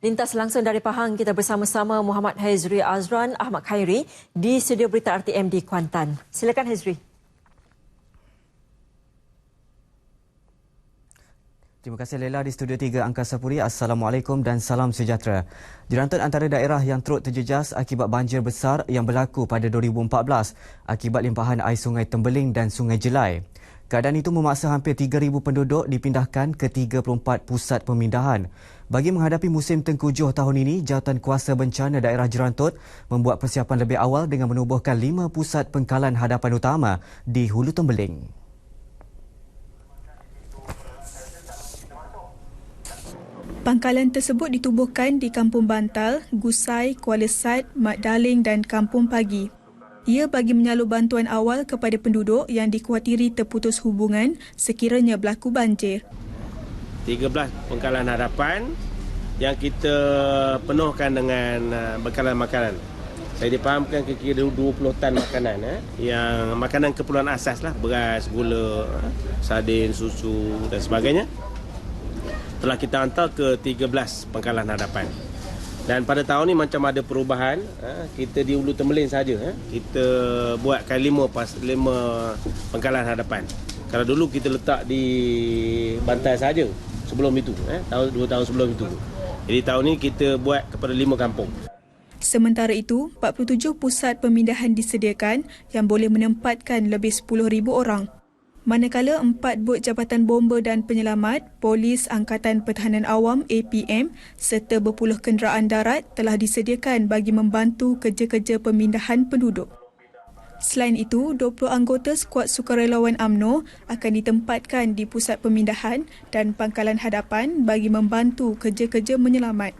Lintas langsung dari Pahang, kita bersama-sama Muhammad Hazri Azran Ahmad Khairi di studio berita RTM di Kuantan. Silakan Hazri. Terima kasih Lela di Studio 3 Angkasa Puri. Assalamualaikum dan salam sejahtera. Dirantut antara daerah yang turut terjejas akibat banjir besar yang berlaku pada 2014 akibat limpahan air sungai Tembeling dan sungai Jelai. Keadaan itu memaksa hampir 3,000 penduduk dipindahkan ke 34 pusat pemindahan. Bagi menghadapi musim tengkujuh tahun ini, Jawatan Kuasa Bencana Daerah Jerantut membuat persiapan lebih awal dengan menubuhkan lima pusat pengkalan hadapan utama di Hulu Tembeling. Pangkalan tersebut ditubuhkan di Kampung Bantal, Gusai, Kuala Sat, Mat Daling dan Kampung Pagi. Ia bagi menyalur bantuan awal kepada penduduk yang dikhawatiri terputus hubungan sekiranya berlaku banjir. 13 pengkalan harapan yang kita penuhkan dengan uh, bekalan makanan. Saya dipahamkan kira-kira 20 tan makanan eh, yang makanan keperluan asas lah, beras, gula, eh, sardin, susu dan sebagainya. Telah kita hantar ke 13 pengkalan hadapan. Dan pada tahun ni macam ada perubahan, ha, kita di Ulu Temelin saja, ha, kita buatkan lima pas lima pengkalan hadapan. Kalau dulu kita letak di Bantai saja sebelum itu, eh, tahun dua tahun sebelum itu. Jadi tahun ni kita buat kepada lima kampung. Sementara itu, 47 pusat pemindahan disediakan yang boleh menempatkan lebih 10,000 orang. Manakala empat bot Jabatan Bomba dan Penyelamat, Polis Angkatan Pertahanan Awam APM serta berpuluh kenderaan darat telah disediakan bagi membantu kerja-kerja pemindahan penduduk. Selain itu, 20 anggota skuad sukarelawan AMNO akan ditempatkan di pusat pemindahan dan pangkalan hadapan bagi membantu kerja-kerja menyelamat.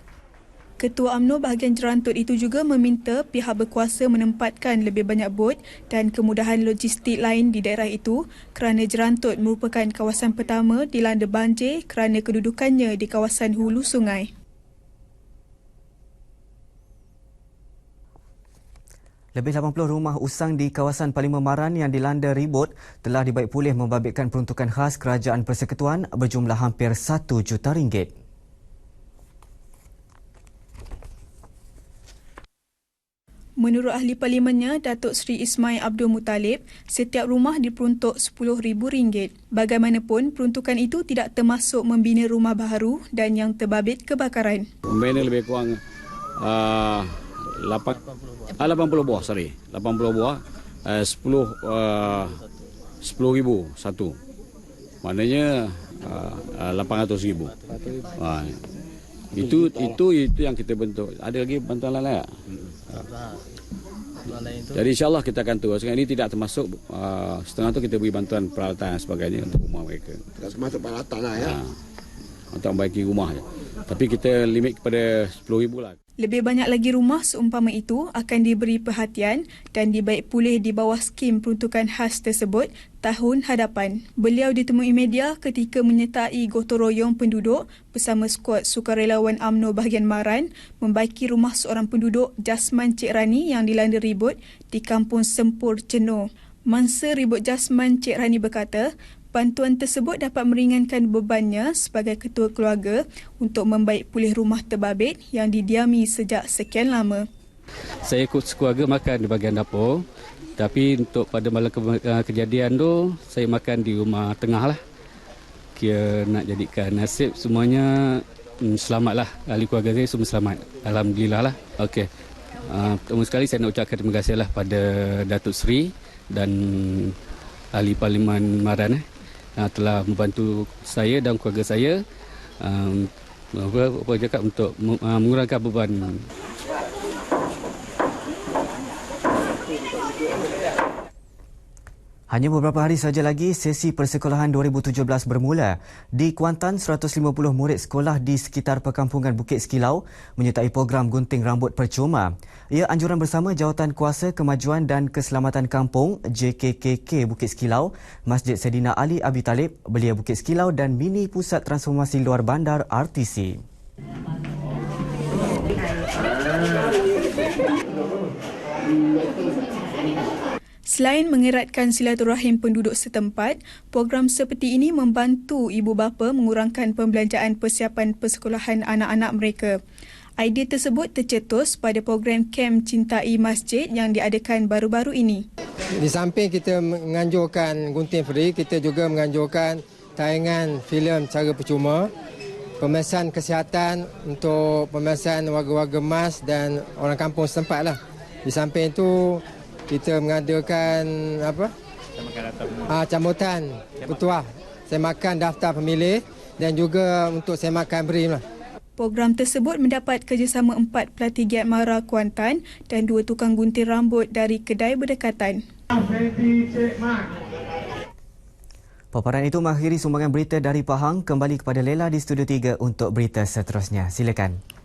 Ketua UMNO bahagian Jerantut itu juga meminta pihak berkuasa menempatkan lebih banyak bot dan kemudahan logistik lain di daerah itu kerana Jerantut merupakan kawasan pertama dilanda banjir kerana kedudukannya di kawasan hulu sungai. Lebih 80 rumah usang di kawasan Parlimen Maran yang dilanda ribut telah dibaik pulih membabitkan peruntukan khas Kerajaan Persekutuan berjumlah hampir 1 juta ringgit. Menurut ahli parlimennya, Datuk Seri Ismail Abdul Muttalib, setiap rumah diperuntuk RM10,000. Bagaimanapun, peruntukan itu tidak termasuk membina rumah baru dan yang terbabit kebakaran. Membina lebih kurang uh, 8, 80 buah, sorry. 80 buah, uh, 10 uh, 10,000 satu. Maknanya uh, 800,000. Uh, itu itu itu yang kita bentuk. Ada lagi bantuan lain tak? Hmm. Jadi insyaAllah kita akan turun. Sekarang ini tidak termasuk uh, setengah tu kita beri bantuan peralatan dan sebagainya untuk rumah mereka. Tidak termasuk peralatan lah ya. Uh, untuk membaiki rumah. Tapi kita limit kepada RM10,000 lah. Lebih banyak lagi rumah seumpama itu akan diberi perhatian dan dibaik pulih di bawah skim peruntukan khas tersebut tahun hadapan. Beliau ditemui media ketika menyertai gotong royong penduduk bersama skuad sukarelawan AMNO bahagian Maran membaiki rumah seorang penduduk Jasman Cik Rani yang dilanda ribut di Kampung Sempur Ceno. Mangsa ribut Jasman Cik Rani berkata, Bantuan tersebut dapat meringankan bebannya sebagai ketua keluarga untuk membaik pulih rumah terbabit yang didiami sejak sekian lama. Saya ikut sekeluarga makan di bahagian dapur. Tapi untuk pada malam ke- eh, kejadian tu, saya makan di rumah tengah lah. Kira nak jadikan nasib semuanya hmm, selamat lah. Ahli keluarga saya semua selamat. Alhamdulillah lah. Okey. Uh, pertama sekali saya nak ucapkan terima kasih lah pada Datuk Seri dan ahli Parlimen Maran eh uh, telah membantu saya dan keluarga saya um, apa, apa cakap untuk uh, mengurangkan beban Hanya beberapa hari saja lagi sesi persekolahan 2017 bermula. Di Kuantan, 150 murid sekolah di sekitar perkampungan Bukit Sekilau menyertai program gunting rambut percuma. Ia anjuran bersama Jawatan Kuasa Kemajuan dan Keselamatan Kampung JKKK Bukit Sekilau, Masjid Sedina Ali Abi Talib, Belia Bukit Sekilau dan Mini Pusat Transformasi Luar Bandar RTC. Selain mengeratkan silaturahim penduduk setempat, program seperti ini membantu ibu bapa mengurangkan pembelanjaan persiapan persekolahan anak-anak mereka. Idea tersebut tercetus pada program Kem Cintai Masjid yang diadakan baru-baru ini. Di samping kita menganjurkan gunting free, kita juga menganjurkan tayangan filem secara percuma, pemesan kesihatan untuk pemesan warga-warga emas dan orang kampung setempat lah. Di samping itu kita mengadakan apa? Ah, cambutan petuah semakan daftar pemilih dan juga untuk semakan BRIM lah. Program tersebut mendapat kerjasama empat pelatih giat mara Kuantan dan dua tukang gunting rambut dari kedai berdekatan. Paparan itu mengakhiri sumbangan berita dari Pahang. Kembali kepada Lela di Studio 3 untuk berita seterusnya. Silakan.